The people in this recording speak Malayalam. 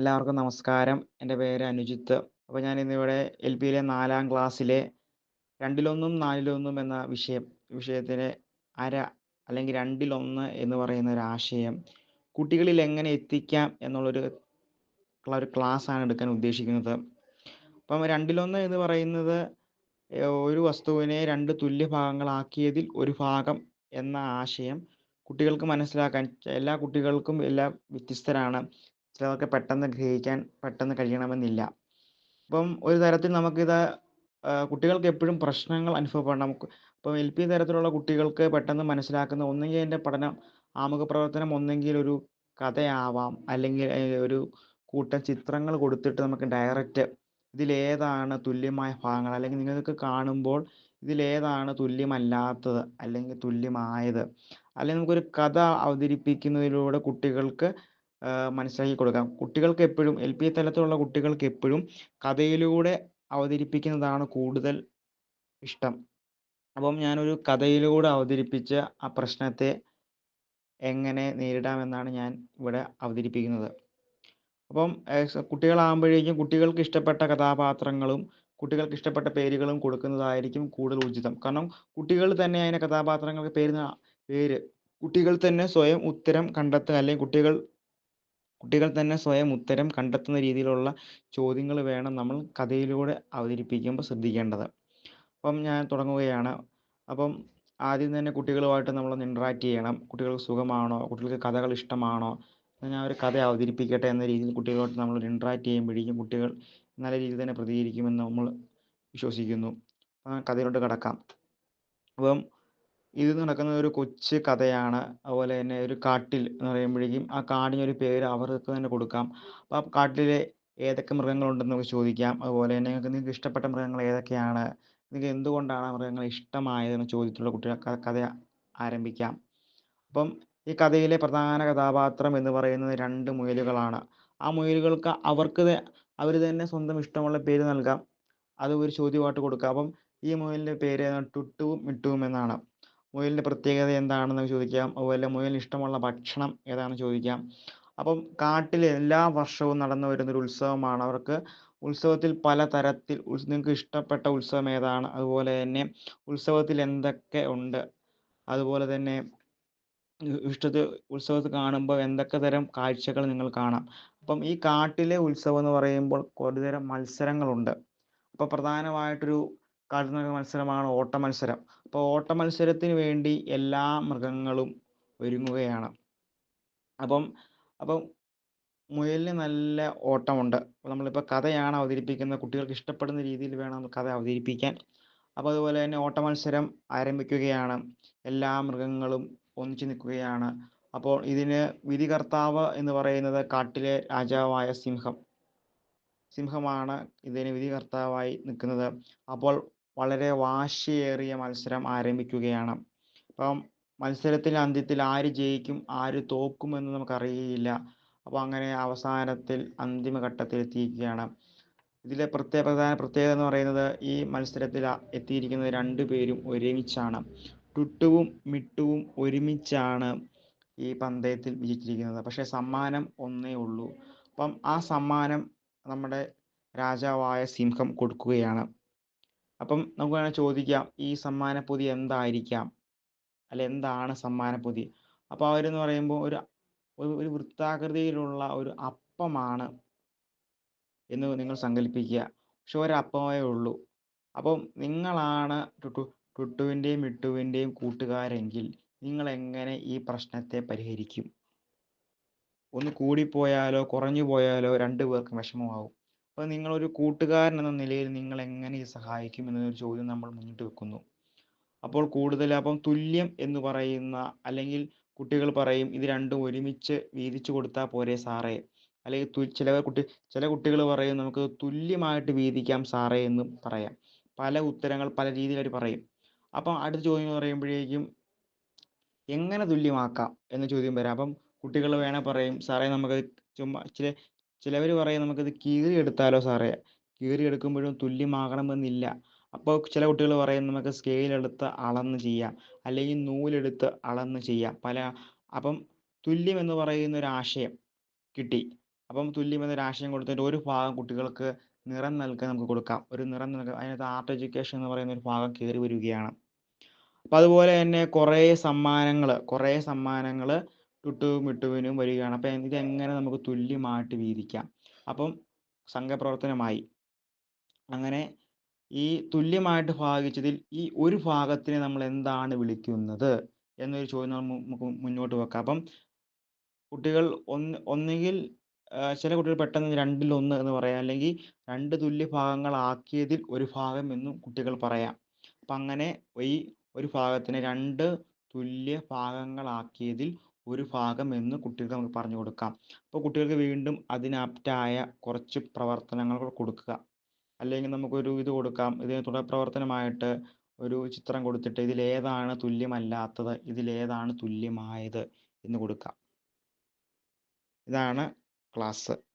എല്ലാവർക്കും നമസ്കാരം. എന്റെ പേര് അനുജിത്ത്. അപ്പോൾ ഞാൻ ഇന്നിവിടെ എൽ പിയിലെ നാലാം ക്ലാസ്സിലെ രണ്ടിലൊന്നും നാലിലൊന്നും എന്ന വിഷയം വിഷയത്തിലെ അര അല്ലെങ്കിൽ രണ്ടിലൊന്ന് എന്ന് പറയുന്ന ഒരു ആശയം കുട്ടികളിൽ എങ്ങനെ എത്തിക്കാം എന്നുള്ളൊരു ഒരു ആണ് എടുക്കാൻ ഉദ്ദേശിക്കുന്നത്. അപ്പം രണ്ടിലൊന്ന് എന്ന് പറയുന്നത് ഒരു വസ്തുവിനെ രണ്ട് തുല്യ ഭാഗങ്ങളാക്കിയതിൽ ഒരു ഭാഗം എന്ന ആശയം കുട്ടികൾക്ക് മനസ്സിലാക്കാൻ എല്ലാ കുട്ടികൾക്കും എല്ലാം വ്യത്യസ്തരാണ്. ചിലർക്ക് പെട്ടെന്ന് ഗ്രഹിക്കാൻ പെട്ടെന്ന് കഴിയണമെന്നില്ല. അപ്പം ഒരു തരത്തിൽ നമുക്കിത് കുട്ടികൾക്ക് എപ്പോഴും പ്രശ്നങ്ങൾ അനുഭവപ്പെടണം. ഇപ്പം എൽ പി തരത്തിലുള്ള കുട്ടികൾക്ക് പെട്ടെന്ന് മനസ്സിലാക്കുന്ന ഒന്നുകിൽ അതിന്റെ പഠനം ആമുഖ പ്രവർത്തനം ഒന്നെങ്കിൽ ഒരു കഥയാവാം അല്ലെങ്കിൽ ഒരു കൂട്ടം ചിത്രങ്ങൾ കൊടുത്തിട്ട് നമുക്ക് ഡയറക്റ്റ് ഇതിലേതാണ് തുല്യമായ ഭാഗങ്ങൾ അല്ലെങ്കിൽ നിങ്ങൾക്ക് കാണുമ്പോൾ ഇതിലേതാണ് തുല്യമല്ലാത്തത് അല്ലെങ്കിൽ തുല്യമായത് അല്ലെങ്കിൽ നമുക്കൊരു കഥ അവതരിപ്പിക്കുന്നതിലൂടെ കുട്ടികൾക്ക് മനസ്സിലാക്കി കൊടുക്കാം. കുട്ടികൾക്ക് എപ്പോഴും എൽ പി തലത്തിലുള്ള കുട്ടികൾക്ക് എപ്പോഴും കഥയിലൂടെ അവതരിപ്പിക്കുന്നതാണ് കൂടുതൽ ഇഷ്ടം. അപ്പം ഞാനൊരു കഥയിലൂടെ അവതരിപ്പിച്ച ആ പ്രശ്നത്തെ എങ്ങനെ നേരിടാമെന്നാണ് ഞാൻ ഇവിടെ അവതരിപ്പിക്കുന്നത്. അപ്പം കുട്ടികളാകുമ്പോഴേക്കും കുട്ടികൾക്ക് ഇഷ്ടപ്പെട്ട കഥാപാത്രങ്ങളും കുട്ടികൾക്ക് ഇഷ്ടപ്പെട്ട പേരുകളും കൊടുക്കുന്നതായിരിക്കും കൂടുതൽ ഉചിതം. കാരണം കുട്ടികൾ തന്നെ അതിനെ കഥാപാത്രങ്ങൾക്ക് പേര് പേര് കുട്ടികൾ തന്നെ സ്വയം ഉത്തരം കണ്ടെത്തുക അല്ലെങ്കിൽ കുട്ടികൾ കുട്ടികൾ തന്നെ സ്വയം ഉത്തരം കണ്ടെത്തുന്ന രീതിയിലുള്ള ചോദ്യങ്ങൾ വേണം നമ്മൾ കഥയിലൂടെ അവതരിപ്പിക്കുമ്പോൾ ശ്രദ്ധിക്കേണ്ടത്. അപ്പം ഞാൻ തുടങ്ങുകയാണ്. അപ്പം ആദ്യം തന്നെ കുട്ടികളുമായിട്ട് നമ്മളൊന്ന് ഇൻട്രാക്ട് ചെയ്യണം. കുട്ടികൾക്ക് സുഖമാണോ? കുട്ടികൾക്ക് കഥകൾ ഇഷ്ടമാണോ? ഞാൻ ഒരു കഥ അവതരിപ്പിക്കട്ടെ എന്ന രീതിയിൽ കുട്ടികളുമായിട്ട് നമ്മൾ ഇൻട്രാക്ട് ചെയ്യുമ്പോഴേക്കും കുട്ടികൾ നല്ല രീതിയിൽ തന്നെ പ്രതികരിക്കുമെന്ന് നമ്മൾ വിശ്വസിക്കുന്നു. കഥയിലോട്ട് കടക്കാം. അപ്പം ഇത് നടക്കുന്ന ഒരു കൊച്ചു കഥയാണ്. അതുപോലെ തന്നെ ഒരു കാട്ടിൽ എന്ന് പറയുമ്പോഴേക്കും ആ കാടിന് ഒരു പേര് അവർക്ക് തന്നെ കൊടുക്കാം. അപ്പം ആ കാട്ടിലെ ഏതൊക്കെ മൃഗങ്ങളുണ്ടെന്ന് നമുക്ക് ചോദിക്കാം. അതുപോലെ തന്നെ നിങ്ങൾക്ക് നിങ്ങൾക്ക് ഇഷ്ടപ്പെട്ട മൃഗങ്ങൾ ഏതൊക്കെയാണ്? നിങ്ങൾക്ക് എന്തുകൊണ്ടാണ് ആ മൃഗങ്ങളെ ഇഷ്ടമായത് ചോദിച്ചുള്ള കുട്ടികൾ കഥ ആരംഭിക്കാം. അപ്പം ഈ കഥയിലെ പ്രധാന കഥാപാത്രം എന്ന് പറയുന്നത് രണ്ട് മുയലുകളാണ്. ആ മുയലുകൾക്ക് അവർക്ക് അവർ തന്നെ സ്വന്തം ഇഷ്ടമുള്ള പേര് നൽകാം. അത് ഒരു ചോദ്യമായിട്ട് കൊടുക്കാം. അപ്പം ഈ മുയലിന്റെ പേര് ടുട്ടുവും മിട്ടുവും എന്നാണ്. മുയലിന്റെ പ്രത്യേകത എന്താണെന്ന് ചോദിക്കാം. അതുപോലെ മുയലിന് ഇഷ്ടമുള്ള ഭക്ഷണം ഏതാണെന്ന് ചോദിക്കാം. അപ്പം കാട്ടിൽ എല്ലാ വർഷവും നടന്നു വരുന്ന ഒരു ഉത്സവമാണ്. അവർക്ക് ഉത്സവത്തിൽ പല തരത്തിൽ നിങ്ങൾക്ക് ഇഷ്ടപ്പെട്ട ഉത്സവം ഏതാണ്? അതുപോലെ തന്നെ ഉത്സവത്തിൽ എന്തൊക്കെ ഉണ്ട്? അതുപോലെ തന്നെ ഇഷ്ടത്തിൽ ഉത്സവത്തിൽ കാണുമ്പോൾ എന്തൊക്കെ തരം കാഴ്ചകൾ നിങ്ങൾ കാണാം. അപ്പം ഈ കാട്ടിലെ ഉത്സവം എന്ന് പറയുമ്പോൾ ഒരുതരം മത്സരങ്ങളുണ്ട്. അപ്പോൾ പ്രധാനമായിട്ടൊരു കാട്ടുമൃഗ മത്സരമാണ് ഓട്ട മത്സരം. അപ്പോൾ ഓട്ട മത്സരത്തിന് വേണ്ടി എല്ലാ മൃഗങ്ങളും ഒരുങ്ങുകയാണ്. അപ്പം അപ്പം മുയലിന് നല്ല ഓട്ടമുണ്ട്. നമ്മളിപ്പോൾ കഥയാണ് അവതരിപ്പിക്കുന്നത്. കുട്ടികൾക്ക് ഇഷ്ടപ്പെടുന്ന രീതിയിൽ വേണം കഥ അവതരിപ്പിക്കാൻ. അപ്പോൾ അതുപോലെ തന്നെ ഓട്ട മത്സരം ആരംഭിക്കുകയാണ്. എല്ലാ മൃഗങ്ങളും ഒന്നിച്ചു നിൽക്കുകയാണ്. അപ്പോൾ ഇതിന് വിധികർത്താവ് എന്ന് പറയുന്നത് കാട്ടിലെ രാജാവായ സിംഹം. സിംഹമാണ് ഇതിന് വിധികർത്താവായി നിൽക്കുന്നത്. അപ്പോൾ വളരെ വാശിയേറിയ മത്സരം ആരംഭിക്കുകയാണ്. അപ്പം മത്സരത്തിന്റെ അന്ത്യത്തിൽ ആര് ജയിക്കും ആര് തോക്കും എന്ന് നമുക്കറിയുകയില്ല. അപ്പോൾ അങ്ങനെ അവസാനത്തിൽ അന്തിമ ഘട്ടത്തിൽ എത്തിയിരിക്കുകയാണ്. ഇതിലെ പ്രത്യേക പ്രധാന പ്രത്യേകത എന്ന് പറയുന്നത് ഈ മത്സരത്തിൽ എത്തിയിരിക്കുന്നത് രണ്ടു പേരും ഒരുമിച്ചാണ്. ടുട്ടുവും മിട്ടുവും ഒരുമിച്ചാണ് ഈ പന്തയത്തിൽ വിജയിച്ചിരിക്കുന്നത്. പക്ഷേ സമ്മാനം ഒന്നേ ഉള്ളൂ. അപ്പം ആ സമ്മാനം നമ്മുടെ രാജാവായ സിംഹം കൊടുക്കുകയാണ്. അപ്പം നമുക്ക് വേണമെങ്കിൽ ചോദിക്കാം ഈ സമ്മാനപ്പൊതി എന്തായിരിക്കാം? അല്ല എന്താണ് സമ്മാനപ്പൊതി? അപ്പോൾ അവരെന്ന് പറയുമ്പോൾ ഒരു ഒരു വൃത്താകൃതിയിലുള്ള ഒരു അപ്പമാണ് എന്ന് നിങ്ങൾ സങ്കല്പിക്കുക. പക്ഷെ ഒരപ്പമേ ഉള്ളൂ. അപ്പം നിങ്ങളാണ് ടുട്ടു ടുട്ടുവിന്റെയും മിട്ടുവിന്റെയും കൂട്ടുകാരെങ്കിൽ നിങ്ങൾ എങ്ങനെ ഈ പ്രശ്നത്തെ പരിഹരിക്കും? ഒന്ന് കൂടിപ്പോയാലോ കുറഞ്ഞു പോയാലോ രണ്ടു പേർക്കും വിഷമമാവും. അപ്പോൾ നിങ്ങളൊരു കൂട്ടുകാരൻ എന്ന നിലയിൽ നിങ്ങൾ എങ്ങനെ സഹായിക്കും എന്നൊരു ചോദ്യം നമ്മൾ മുന്നിട്ട് വെക്കുന്നു. അപ്പോൾ കൂടുതൽ അപ്പം തുല്യം എന്ന് പറയുന്ന അല്ലെങ്കിൽ കുട്ടികൾ പറയും ഇത് രണ്ടും ഒരുമിച്ച് വീതിച്ചു കൊടുത്താൽ പോരെ സാറേ? അല്ലെങ്കിൽ ചില കുട്ടി ചില കുട്ടികൾ പറയും നമുക്ക് തുല്യമായിട്ട് വീതിക്കാം സാറേ എന്ന് പറയാം. പല ഉത്തരങ്ങൾ പല രീതിയിൽ അവർ പറയും. അപ്പം അടുത്ത ചോദ്യം എന്ന് പറയുമ്പോഴേക്കും എങ്ങനെ തുല്യമാക്കാം എന്ന ചോദ്യം വരാം. അപ്പം കുട്ടികൾ വേണേൽ പറയും സാറേ നമുക്ക് ചുമ്മാ ചില ചിലവർ പറയും നമുക്കിത് കീറി എടുത്താലോ സാറേ? കീറി എടുക്കുമ്പോഴും തുല്യമാകണമെന്നില്ല. അപ്പോൾ ചില കുട്ടികൾ പറയും നമുക്ക് സ്കെയിൽ എടുത്ത് അളന്ന് ചെയ്യാം. അല്ലെങ്കിൽ നൂലെടുത്ത് അളന്ന് ചെയ്യാം. പല അപ്പം തുല്യം എന്ന് പറയുന്ന ഒരു ആശയം കിട്ടി. അപ്പം തുല്യം എന്നൊരു ആശയം കൊടുത്തിട്ട് ഒരു ഭാഗം കുട്ടികൾക്ക് നിറം നൽകാൻ നമുക്ക് കൊടുക്കാം ഒരു നിറം നൽകാൻ അതിനകത്ത് ആർട്ട് എഡ്യൂക്കേഷൻ എന്ന് പറയുന്ന ഒരു ഭാഗം കയറി വരികയാണ് അപ്പം അതുപോലെ തന്നെ കുറേ സമ്മാനങ്ങൾ കുറേ സമ്മാനങ്ങൾ ടുട്ടുവും മിട്ടുവിനും വരികയാണ്. അപ്പം ഇതെങ്ങനെ നമുക്ക് തുല്യമായിട്ട് വീതിക്കാം? അപ്പം സംഘപ്രവർത്തനമായി. അങ്ങനെ ഈ തുല്യമായിട്ട് ഭാഗിച്ചതിൽ ഈ ഒരു ഭാഗത്തിനെ നമ്മൾ എന്താണ് വിളിക്കുന്നത് എന്നൊരു ചോദ്യം നമുക്ക് മുന്നോട്ട് വെക്കാം. അപ്പം കുട്ടികൾ ഒന്ന് ഒന്നുകിൽ ചില കുട്ടികൾ പെട്ടെന്ന് രണ്ടിൽ ഒന്ന് എന്ന് പറയാം. അല്ലെങ്കിൽ രണ്ട് തുല്യ ഭാഗങ്ങളാക്കിയതിൽ ഒരു ഭാഗം എന്നും കുട്ടികൾ പറയാം. അപ്പം അങ്ങനെ ഈ ഒരു ഭാഗത്തിനെ രണ്ട് തുല്യ ഭാഗങ്ങളാക്കിയതിൽ ഒരു ഭാഗം എന്ന് കുട്ടികൾക്ക് നമുക്ക് പറഞ്ഞു കൊടുക്കാം. അപ്പോൾ കുട്ടികൾക്ക് വീണ്ടും അതിനാപ്റ്റായ കുറച്ച് പ്രവർത്തനങ്ങൾ കൊടുക്കുക. അല്ലെങ്കിൽ നമുക്കൊരു ഇത് കൊടുക്കാം. ഇതിന് തുടർ പ്രവർത്തനമായിട്ട് ഒരു ചിത്രം കൊടുത്തിട്ട് ഇതിലേതാണ് തുല്യമല്ലാത്തത്? ഇതിലേതാണ് തുല്യമായത് എന്ന് കൊടുക്കാം. ഇതാണ് ക്ലാസ്.